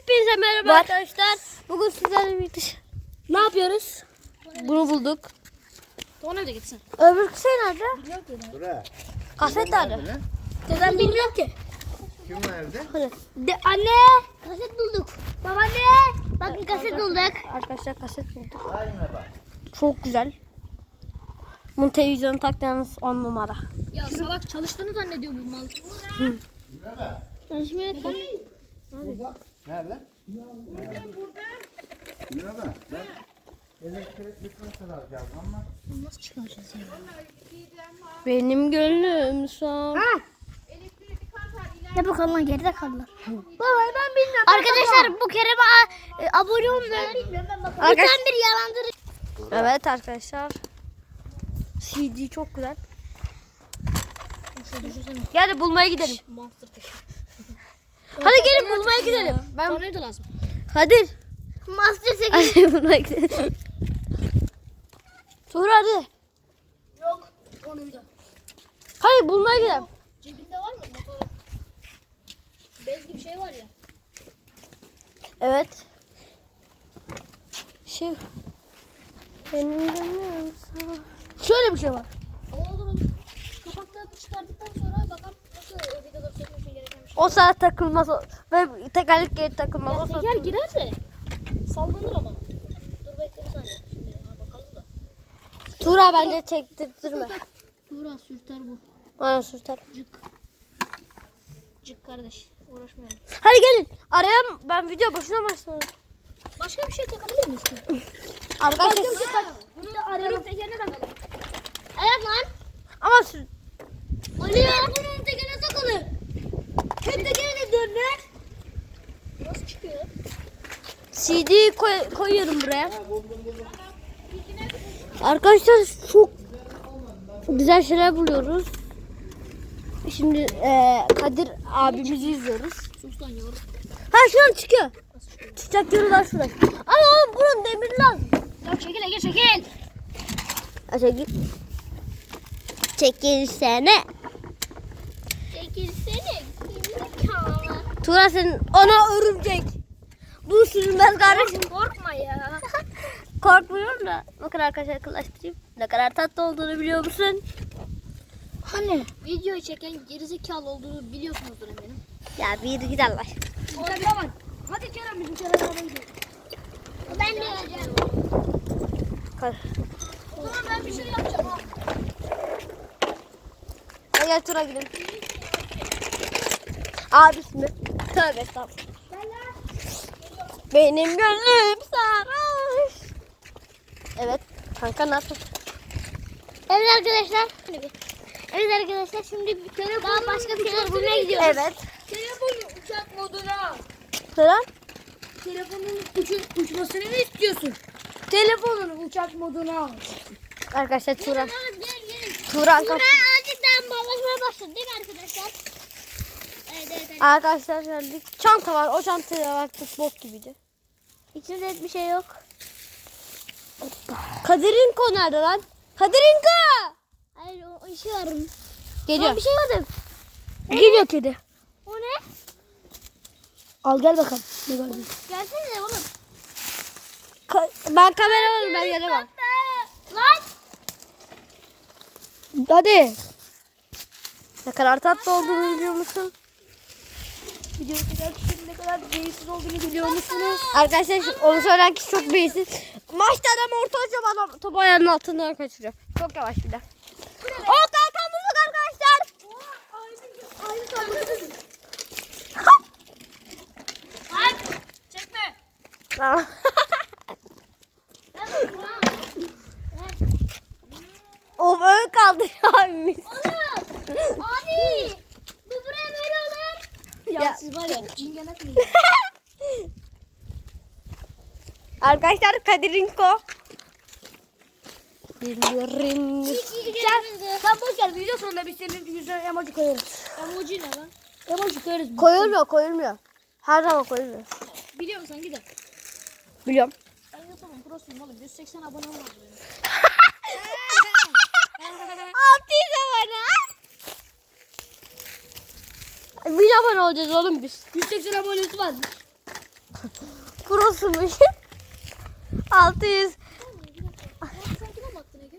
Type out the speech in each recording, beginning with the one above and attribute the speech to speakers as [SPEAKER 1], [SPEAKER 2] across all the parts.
[SPEAKER 1] Hepinize merhaba
[SPEAKER 2] Var.
[SPEAKER 1] arkadaşlar. Bugün sizlerle birlikte
[SPEAKER 2] Ne yapıyoruz?
[SPEAKER 1] bunu bulduk.
[SPEAKER 2] Ona da gitsin.
[SPEAKER 1] Öbür şey nerede?
[SPEAKER 3] Bura.
[SPEAKER 1] Kaset nerede?
[SPEAKER 3] Ne?
[SPEAKER 2] Dedem bilmiyorum ki.
[SPEAKER 3] Kim nerede?
[SPEAKER 2] De anne. Kaset bulduk. Babaanne. Bakın kaset bulduk.
[SPEAKER 1] Arkadaşlar kaset bulduk.
[SPEAKER 3] Aynen bak.
[SPEAKER 1] Çok güzel. Bunu televizyona taktığınız 10 numara.
[SPEAKER 2] Ya salak çalıştığını zannediyor bu mal.
[SPEAKER 3] Nerede?
[SPEAKER 2] Çalışmaya
[SPEAKER 3] Nerede? Burada. Ben elektrikli kontrol alacağım ama.
[SPEAKER 2] Nasıl çıkaracağız ya?
[SPEAKER 1] Benim gönlüm son.
[SPEAKER 2] Ne bakalım lan geride kaldılar. Baba ben bilmiyorum. Arkadaşlar bu Kerem'e e, abone olmayın.
[SPEAKER 1] Arkadaş-
[SPEAKER 2] Lütfen bir yalandırıcı.
[SPEAKER 1] Evet arkadaşlar. CD çok güzel. Gel bulmaya gidelim.
[SPEAKER 2] Monster taşı.
[SPEAKER 1] Hadi gelin bulmaya gidelim. Ben
[SPEAKER 2] Tornavida lazım.
[SPEAKER 1] hadi.
[SPEAKER 2] Master 8.
[SPEAKER 1] Hadi bulmaya gidelim. Tur hadi.
[SPEAKER 2] Yok. Tornavida.
[SPEAKER 1] Hadi bulmaya gidelim.
[SPEAKER 2] Cebinde var mı motoru? Bez gibi şey var ya.
[SPEAKER 1] Evet. Şey. Benim sana. Şöyle bir şey var.
[SPEAKER 2] Olur olur. Kapaklarını çıkardıktan sonra bakalım nasıl sökmesi gereken bir şey.
[SPEAKER 1] O saat takılmaz o- ve tekerlek geri takılmaz. O saat.
[SPEAKER 2] Teker girer de sallanır ama. Dur bekle bir saniye. Şimdi ha, bakalım da.
[SPEAKER 1] Tura bence çektirtme.
[SPEAKER 2] Buğra sürter bu.
[SPEAKER 1] Bana sürter.
[SPEAKER 2] Cık. Cık kardeş. Uğraşmayalım.
[SPEAKER 1] Hadi gelin. Arayalım. Ben video boşuna başladım.
[SPEAKER 2] Başka bir şey takabilir miyiz?
[SPEAKER 1] Arkadaşlar.
[SPEAKER 2] Bunu da arayalım. Tekerine takalım. Evet lan.
[SPEAKER 1] Ama sür-
[SPEAKER 2] Oluyor. Hem tekerine dönler. Nasıl çıkıyor?
[SPEAKER 1] CD koy, koyuyorum buraya. Arkadaşlar çok güzel şeyler buluyoruz. Şimdi eee, Kadir abimizi izliyoruz. Ha şuradan çıkıyor. Çıkacak yolu var şurada. Ama oğlum bunun demir lazım.
[SPEAKER 2] Ya çekil Ege çekil.
[SPEAKER 1] Aşağı git. Çekilsene.
[SPEAKER 2] Çekilsene.
[SPEAKER 1] Tuğra senin ona örümcek. Bu sürünmez kardeşim.
[SPEAKER 2] Korkma ya.
[SPEAKER 1] Korkmuyorum da. Bakın arkadaşlar yakınlaştırayım. Ne kadar tatlı olduğunu biliyor musun?
[SPEAKER 2] Hani? Videoyu çeken gerizekalı olduğunu biliyorsunuzdur eminim.
[SPEAKER 1] Ya bir git Allah.
[SPEAKER 2] Orada bak. Hadi Kerem bizim Kerem'e gidelim. Ben de geleceğim.
[SPEAKER 1] Kal.
[SPEAKER 2] O zaman ben bir şey yapacağım ha.
[SPEAKER 1] Hadi gel Tuğra gidelim. Abisi mi? Tövbe estağfurullah. Benim gönlüm sarhoş. Evet. Kanka ne yapıyorsun?
[SPEAKER 2] Evet arkadaşlar. Evet arkadaşlar şimdi bir kere daha başka bir şeyler bulmaya gidiyoruz.
[SPEAKER 1] Evet.
[SPEAKER 2] Telefonu uçak moduna.
[SPEAKER 1] Selam.
[SPEAKER 2] Telefonun uçu, uçmasını mı istiyorsun? Telefonunu uçak moduna al.
[SPEAKER 1] Arkadaşlar.
[SPEAKER 2] Gel gelin.
[SPEAKER 1] Tuğra arkadaşlar.
[SPEAKER 2] azıcık bağlaşmaya başladı değil mi arkadaşlar?
[SPEAKER 1] Arkadaşlar geldik. Çanta var. O çantaya baktık bok gibiydi.
[SPEAKER 2] İçinde hiçbir şey yok.
[SPEAKER 1] Kadirinko nerede lan? Kadirinko!
[SPEAKER 2] Hayır o, arım.
[SPEAKER 1] Geliyor.
[SPEAKER 2] bir şey gördüm.
[SPEAKER 1] Geliyor kedi.
[SPEAKER 2] O ne?
[SPEAKER 1] Al gel bakalım. Ne gördün?
[SPEAKER 2] Gelsene oğlum.
[SPEAKER 1] Ka- ben kamera alayım ben gelemem.
[SPEAKER 2] Lan.
[SPEAKER 1] Hadi. Ne kadar tatlı olduğunu biliyor musun? Video çeken kişinin ne kadar beyinsiz olduğunu biliyor musunuz? Arkadaşlar şu- onu söyleyen kişi çok beyinsiz. Maçta adam orta hocam adam topu ayağının altından kaçırıyor. Çok yavaş bir de. O kalkan bulduk arkadaşlar.
[SPEAKER 2] Lan. Çekme.
[SPEAKER 1] Tamam. of öyle kaldı ya.
[SPEAKER 2] Oğlum. Abi. Bu buraya böyle olur. Ya,
[SPEAKER 1] Ya.
[SPEAKER 2] siz var ya cingenek mi?
[SPEAKER 1] Arkadaşlar Kadirinko. Geliyorum.
[SPEAKER 2] Sen,
[SPEAKER 1] boş ver video sonunda biz senin yüzüne emoji koyarız.
[SPEAKER 2] Emoji ne lan? Emoji koyarız.
[SPEAKER 1] Koyulmuyor koyulmuyor. Her zaman koyulmuyor.
[SPEAKER 2] Biliyor musun gider.
[SPEAKER 1] Biliyorum.
[SPEAKER 2] Ben YouTube'un prosuyum oğlum. 180 abone olmadı benim.
[SPEAKER 1] Altı abone. Bin abone olacağız oğlum biz.
[SPEAKER 2] 180 abonesi varmış.
[SPEAKER 1] Prosumuş. 600.
[SPEAKER 2] Sen kime baktın Ege?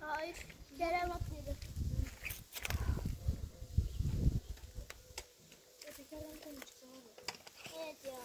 [SPEAKER 2] Hayır. Kerem atlıydı. Evet ya.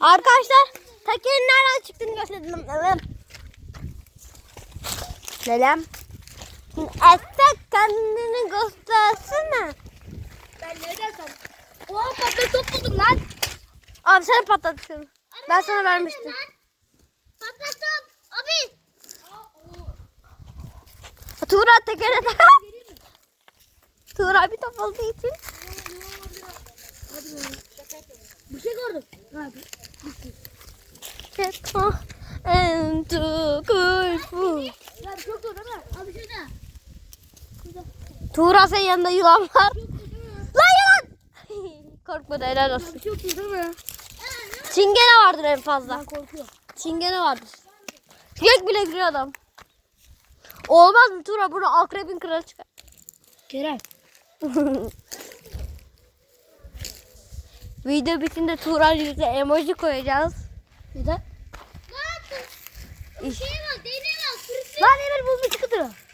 [SPEAKER 1] Arkadaşlar tekerin nereden çıktığını gösterdim. Selam. Efe kendini göstersene.
[SPEAKER 2] Ben ne dersem? Oha patla top buldum lan.
[SPEAKER 1] Abi sen patlattın. Ben sana vermiştim.
[SPEAKER 2] Patlattım. Abi.
[SPEAKER 1] Tuğra tekere de. Tuğra bir top olduğu için.
[SPEAKER 2] Bir şey gördüm.
[SPEAKER 1] Çekma. En tukulfu.
[SPEAKER 2] Ya çok zor değil mi? Abi şurada.
[SPEAKER 1] Tuğra senin yanında yılan var. Lan yılan. Korkma da helal olsun.
[SPEAKER 2] Değil mi?
[SPEAKER 1] Çingene vardır en fazla.
[SPEAKER 2] Ben korkuyorum.
[SPEAKER 1] Çingene vardır. Gök bile giriyor adam. Olmaz mı Tuğra? Burada akrebin kralı çıkar.
[SPEAKER 2] Kerem.
[SPEAKER 1] Video bitince Tuğra yüzüne emoji koyacağız.
[SPEAKER 2] Neden? Bir şey var, değneği var, kırık.
[SPEAKER 1] Lan Emir buz bir çıkıtır.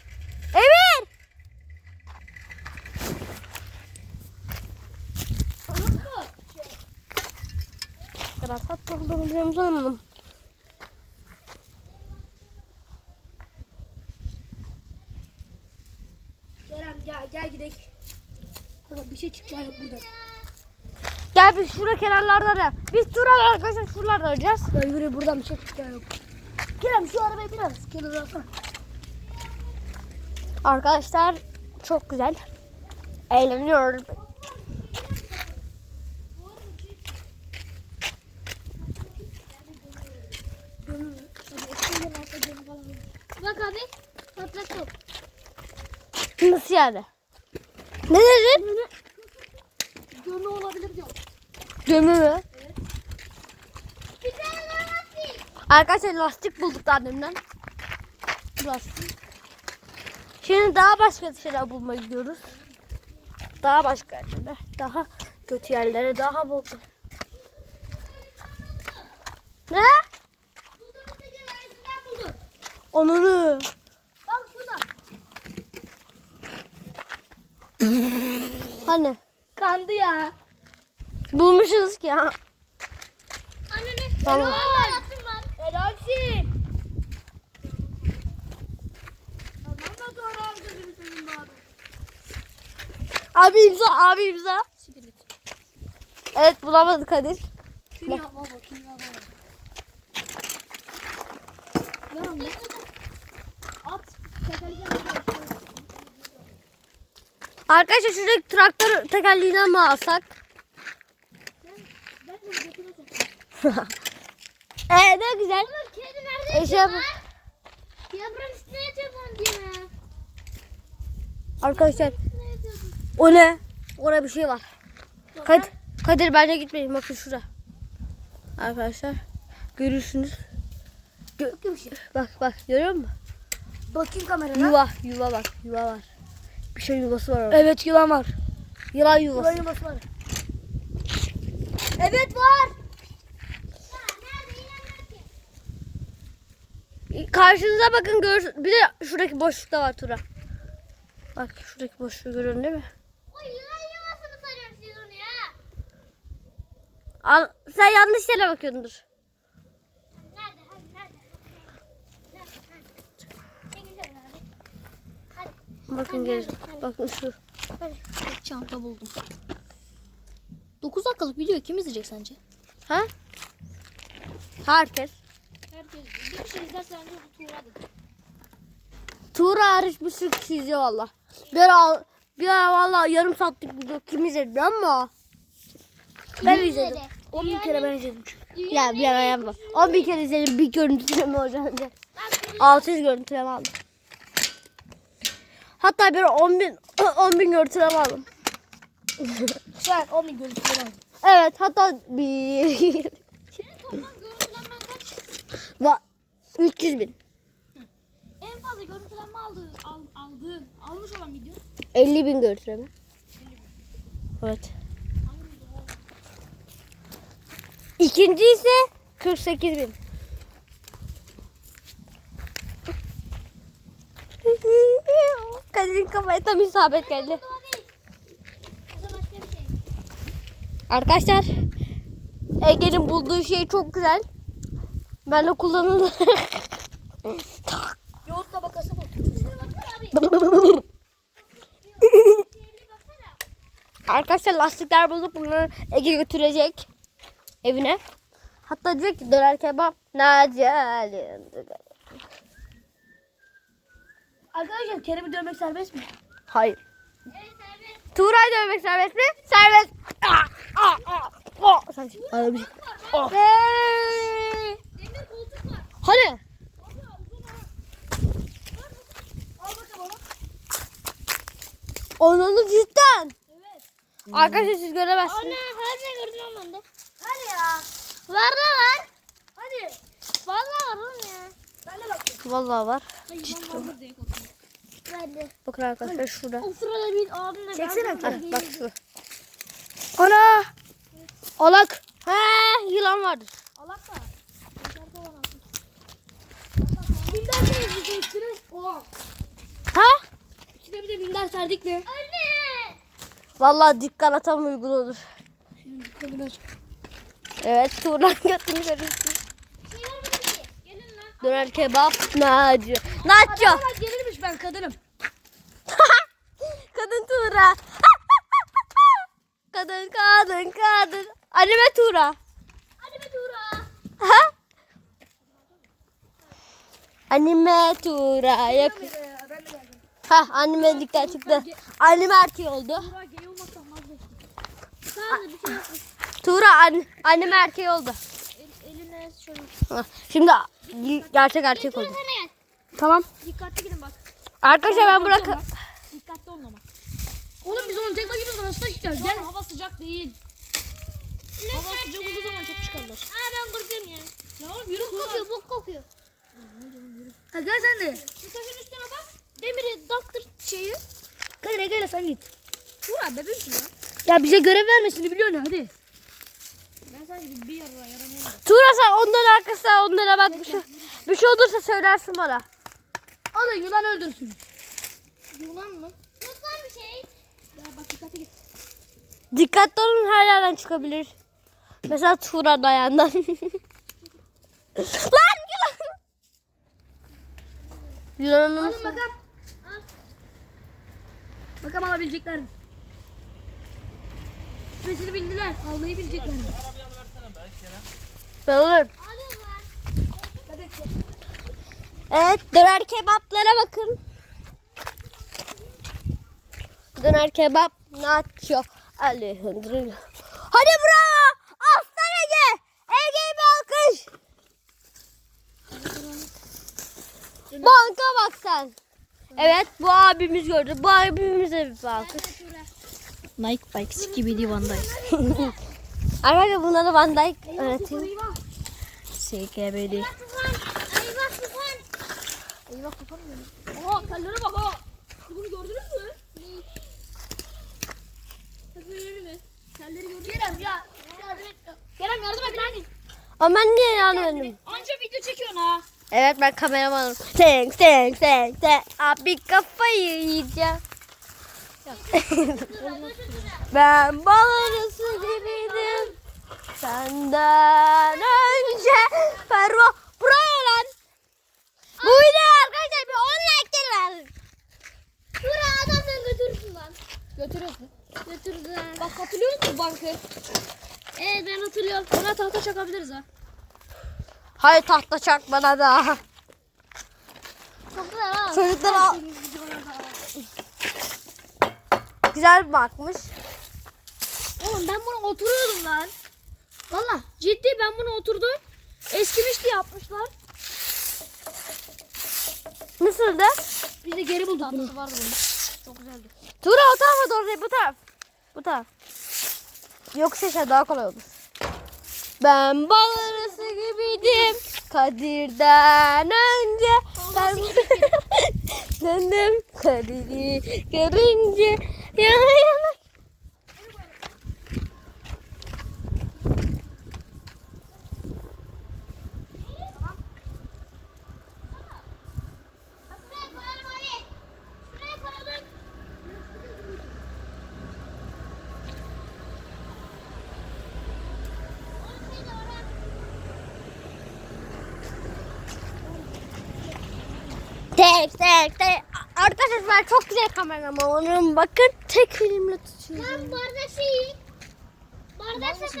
[SPEAKER 1] Kadar tatlı olduğunu?
[SPEAKER 2] Kerem gel, gel gidelim. Bir şey çıkacak yok burada.
[SPEAKER 1] Gel biz şurada kenarlarda arayalım. Biz Tuğra'la arkadaşlar şuralarda arayacağız.
[SPEAKER 2] Ya yürü buradan bir şey çıkacak yok. Kerem şu arabayı biraz kenara alsana.
[SPEAKER 1] Arkadaşlar çok güzel. Eğleniyoruz.
[SPEAKER 2] Bak abi, patlak top.
[SPEAKER 1] Nasıl yani? Ne dedin?
[SPEAKER 2] Gömü olabilir diyor.
[SPEAKER 1] Gömü mü?
[SPEAKER 2] Bir tane lastik.
[SPEAKER 1] Arkadaşlar lastik bulduk da annemden. Lastik. Şimdi daha başka şeyler bulmaya gidiyoruz. Daha başka yerlere. Daha kötü yerlere. Daha bol. Ne? Onunu.
[SPEAKER 2] Bak şurada.
[SPEAKER 1] Hani?
[SPEAKER 2] Kandı ya.
[SPEAKER 1] Bulmuşuz ki ya.
[SPEAKER 2] Annene.
[SPEAKER 1] Tamam.
[SPEAKER 2] Doğru abi
[SPEAKER 1] imza, abi imza. Evet bulamadık Kadir.
[SPEAKER 2] Bakayım ya bana. Yalan
[SPEAKER 1] Arkadaşlar şuradaki traktör tekerleğinden mi alsak? Ee ne güzel.
[SPEAKER 2] Kedi nerede
[SPEAKER 1] E, şey yap-?
[SPEAKER 2] Yaprağın üstüne yatıyor?
[SPEAKER 1] Arkadaşlar o ne? Orada bir şey var. Kadir, Kadir bence gitmeyin. Bakın şurada. Arkadaşlar görürsünüz. Gö- bak bak görüyor musun?
[SPEAKER 2] Bakayım kamerana.
[SPEAKER 1] Yuva, yuva bak, yuva var. Bir şey yuvası var orada.
[SPEAKER 2] Evet yılan var.
[SPEAKER 1] Yılan yuvası.
[SPEAKER 2] Yılan yuvası var. Evet var.
[SPEAKER 1] Karşınıza bakın görürsünüz. Bir de şuradaki boşlukta var Tura. Bak şuradaki boşluğu görüyorsun değil mi?
[SPEAKER 2] O yılan yuvasını sarıyorum siz onu ya.
[SPEAKER 1] Al, sen yanlış yere bakıyordundur.
[SPEAKER 2] Nerede? Hadi nerede? Nerede? Nerede? Çekilsene abi. Hadi.
[SPEAKER 1] Bakın gel. Bakın şu.
[SPEAKER 2] Çanta buldum. 9 dakikalık video kim izleyecek sence?
[SPEAKER 1] Ha? Herkes.
[SPEAKER 2] Herkes. Bir kişi izlerse bence bu Tuğra'dır.
[SPEAKER 1] Tuğra hariç bir sürü kişi izliyor valla. Bir ara, bir ara valla yarım saatlik video kim izledi ama. Ben izledim.
[SPEAKER 2] 10 bin kere ben izledim çünkü.
[SPEAKER 1] Ya bir ara yapma. 11 kere izledim bir görüntüleme hocam. 600 görüntüleme aldım. Hatta bir 10 bin, 10 bin görüntüleme aldım.
[SPEAKER 2] Şu an 10 bin görüntüler aldım.
[SPEAKER 1] Evet hatta bir...
[SPEAKER 2] Toplam görüntülenmen kaç?
[SPEAKER 1] Va 300 bin.
[SPEAKER 2] En fazla görüntülenme aldığı, al, aldığın, almış olan video.
[SPEAKER 1] 50 bin görüntüleme. Evet. İkinci ise 48 bin. Kadir'in kafaya tam isabet geldi. Arkadaşlar Ege'nin bulduğu şey çok güzel. Ben de kullanılır.
[SPEAKER 2] Yoğurt tabakası bu.
[SPEAKER 1] Arkadaşlar lastikler bulup bunları Ege götürecek evine. Hatta diyecek ki döner kebap Naciye'nin.
[SPEAKER 2] Arkadaşlar Kerem'i dövmek serbest mi?
[SPEAKER 1] Hayır. Tuğra'yı dövmek serbest mi? Serbest. Ah, ah, ah, ah. Sen şimdi- Öyle bir. Oh. Hey.
[SPEAKER 2] Demir koltuk var.
[SPEAKER 1] Hani?
[SPEAKER 2] Al bakalım onu.
[SPEAKER 1] Onun cidden.
[SPEAKER 2] Evet.
[SPEAKER 1] Arkadaşlar siz göremezsiniz.
[SPEAKER 2] Ana her şey gördüm de. Hadi ya. Var da var. Hadi. Vallahi var oğlum ya. Ben de bakayım.
[SPEAKER 1] Vallahi var.
[SPEAKER 2] Ciddi. Ben de.
[SPEAKER 1] Bakın arkadaşlar şurada.
[SPEAKER 2] O sırada bir abimle
[SPEAKER 1] Çeksene. Heh, bak şu. Ana. Alak. He yılan vardır.
[SPEAKER 2] Alak de yüzü üstüne. Oha.
[SPEAKER 1] Ha?
[SPEAKER 2] İçine bir de binder serdik mi? Anne.
[SPEAKER 1] Vallahi dikkat atam uygun olur. Evet Tuğra'nın götünü görürsün.
[SPEAKER 2] Şey var.
[SPEAKER 1] Döner kebap Naci. Nacho.
[SPEAKER 2] Bak gelirmiş ben kadınım.
[SPEAKER 1] Kadın Tuğra. kadın kadın kadın. Anime Tuğra.
[SPEAKER 2] Hadi be Tuğra.
[SPEAKER 1] Ha? Anime Tuğra.
[SPEAKER 2] Geldim.
[SPEAKER 1] Ha anime dikkat çıktı. Anime erkeği oldu.
[SPEAKER 2] Tuğra şey.
[SPEAKER 1] Tuğra an, anime erkeği oldu.
[SPEAKER 2] Eline şöyle.
[SPEAKER 1] Şimdi gerçek erkek oldu. Tamam.
[SPEAKER 2] Dikkatli gidin bak.
[SPEAKER 1] Arkadaşlar ben bırak.
[SPEAKER 2] Oğlum biz onu tek başımıza nasıl taşıyacağız? Gel. Hava sıcak değil. Hava sıcak olduğu zaman çok çıkarlar. Aa ben korkuyorum ya. Ya oğlum yürü Bok kokuyor, bok kokuyor. Ha gel sen de. Şu taşın üstüne bak. Demiri daktır şeyi. Gel gel sen git. Tuğra bebeğim ya.
[SPEAKER 1] Ya bize görev vermesini biliyorsun hadi.
[SPEAKER 2] Ben sadece bir yara yaramıyorum.
[SPEAKER 1] Tuğra sen onların arkasına onlara bak bir şey, bir şey olursa söylersin bana.
[SPEAKER 2] Alın yılan öldürsün. Yılan mı? Nasıl bir şey? Ya bak dikkatli git.
[SPEAKER 1] Dikkatli olun her yerden çıkabilir. Mesela Tuğra dayandan. Lan yılan. Yılanın
[SPEAKER 2] Alın bakalım. Al. Bakalım alabilecekler mi? Sesini bildiler. Almayı bilecekler mi?
[SPEAKER 1] Ben alırım. Evet döner kebaplara bakın. Döner kebap nacho Alejandro. Hadi bravo. Aslan Ege. Ege'ye bir alkış. Banka bak sen. Evet bu abimiz gördü. Bu abimize bir alkış.
[SPEAKER 2] Nike Bikes gibi Van Dyke.
[SPEAKER 1] Arkadaşlar bunları Van öğretiyor.
[SPEAKER 2] Eyvah.
[SPEAKER 1] Sikebeli.
[SPEAKER 2] Eyvah tufan. Eyvah mı? Oha tellere bak ha. Bunu gördünüz mü? Tellere mi? Mü? Kerem ya. Yardım et. Kerem yardım et lan.
[SPEAKER 1] Ama ben niye yanıyorum?
[SPEAKER 2] Anca video çekiyorsun ha.
[SPEAKER 1] Evet ben kameramanım. Sen sen sen sen. Abi kafayı yiyeceğim. ben bal arısı gibiydim. Senden önce Ferro buraya lan. Bu video arkadaşlar bir 10 like gelir.
[SPEAKER 2] Şuraya adamdan götürürsün lan. Götürüyorsun. Götürdüm. Bak hatırlıyor musun bankı? Evet ben hatırlıyorum. Ona tahta çakabiliriz ha.
[SPEAKER 1] Hayır tahta çak bana da.
[SPEAKER 2] Çok güzel ha.
[SPEAKER 1] Çocuklar al. Güzel bakmış.
[SPEAKER 2] Oğlum ben buna oturuyordum lan. Valla ciddi ben buna oturdum. Eskimiş diye yapmışlar.
[SPEAKER 1] Nasıldı?
[SPEAKER 2] Biz de geri bulduk bunu. vardı bunun. Çok güzeldi.
[SPEAKER 1] Tuğra o tarafa doğru değil bu taraf. Bu taraf. Yokuş aşağı daha kolay olur. Ben bal arısı gibiydim. Kadir'den önce ben döndüm Kadir'i görünce yana yana. Tek tek. Arkadaşlar ben çok güzel kameramanım. Bakın tek elimle tutuyorum.
[SPEAKER 4] Ben bardak şey. Bardak sapı.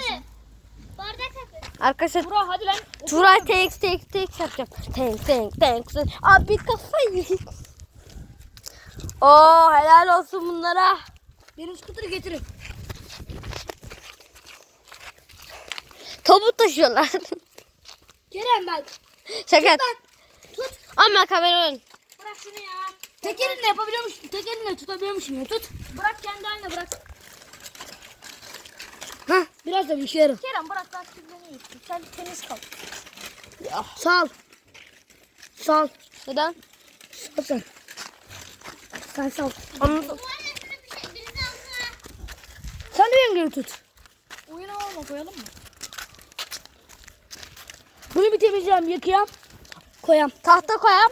[SPEAKER 4] Bardak sapı.
[SPEAKER 1] Arkadaşlar
[SPEAKER 2] Burak hadi lan.
[SPEAKER 1] Turay tek tek tek yapacağım. Tek tek tek. Abi kafayı. Oo helal olsun bunlara.
[SPEAKER 2] Benim skuterı getirin.
[SPEAKER 1] Topu taşıyorlar.
[SPEAKER 2] Kerem bak.
[SPEAKER 1] Şaka. Ama kamera ön.
[SPEAKER 2] Bırak şunu ya. Tek elinle yapabiliyormuşsun. Tek elinle tutabiliyormuşsun ya. Tut. Bırak kendi haline bırak.
[SPEAKER 1] Hah.
[SPEAKER 2] Biraz da bir işe yarar. Kerem bırak ben kirleniyor. Sen temiz kal.
[SPEAKER 1] Sal.
[SPEAKER 2] Sal.
[SPEAKER 1] Neden?
[SPEAKER 2] Sal sen. Sen sal.
[SPEAKER 1] Anladım.
[SPEAKER 2] Sen de yengeyi tut. Oyuna alma koyalım mı? Bunu bir temizleyeyim yıkayam. Koyam.
[SPEAKER 1] Tahta koyam.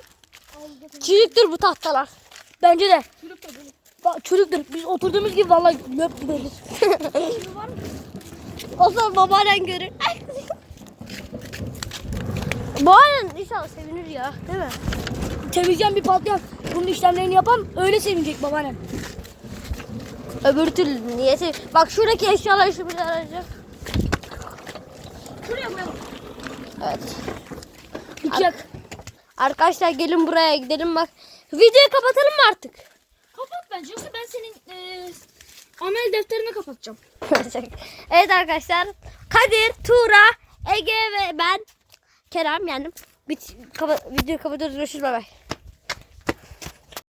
[SPEAKER 1] Çürüktür bu tahtalar.
[SPEAKER 2] Bence de. Bak çürüktür. Biz oturduğumuz gibi vallahi löp gideriz.
[SPEAKER 1] O zaman babaannen görür. Babaannen inşallah sevinir ya. Değil mi?
[SPEAKER 2] Temizleyen bir patlayan. Bunun işlemlerini yapan öyle sevinecek babaannem.
[SPEAKER 1] Öbür türlü niyeti. Bak şuradaki eşyalar şu bir arayacak.
[SPEAKER 2] Şuraya koyalım.
[SPEAKER 1] Evet.
[SPEAKER 2] Yıkayak.
[SPEAKER 1] Arkadaşlar gelin buraya gidelim bak. Videoyu kapatalım mı artık?
[SPEAKER 2] Kapat bence yoksa ben senin eee amel defterini kapatacağım.
[SPEAKER 1] evet arkadaşlar. Kadir, Tuğra, Ege ve ben Kerem yani. Bit, kapa, videoyu kapatıyoruz. Görüşürüz. Bay bay.